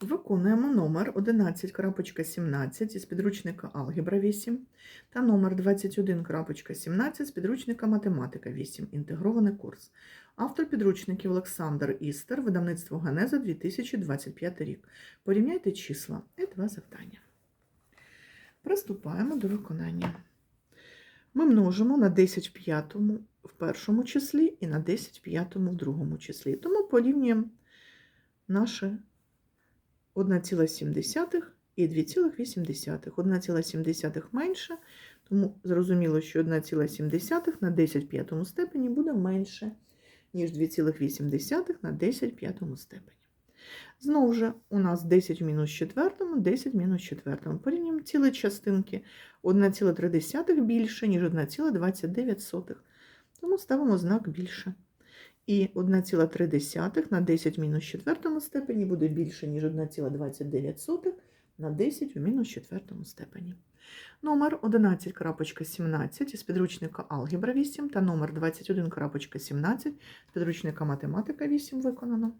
Виконуємо номер 11.17 із підручника Алгебра 8 та номер 21.17 з підручника Математика 8. Інтегрований курс. Автор підручників Олександр Істер, видавництво Генеза 2025 рік. Порівняйте числа. І два завдання. Приступаємо до виконання. Ми множимо на 10 в п'ятому в першому числі і на 10 в п'ятому в другому числі. Тому порівнюємо наші 1,7 і 2,8. 1,7 менше, тому зрозуміло, що 1,7 на 10 в п'ятому степені буде менше, ніж 2,8 на 10 в п'ятому степені. Знову ж, у нас 10 в мінус четвертому, 10 в мінус четвертому. Порівнюємо цілі частинки 1,3 більше, ніж 1,29. Тому ставимо знак більше. І 1,3 на 10 в мінус четвертому степені буде більше, ніж 1,29 на 10 в мінус четвертому степені. Номер 11.17 із підручника Алгебра 8 та номер 21.17 з підручника Математика 8 виконано.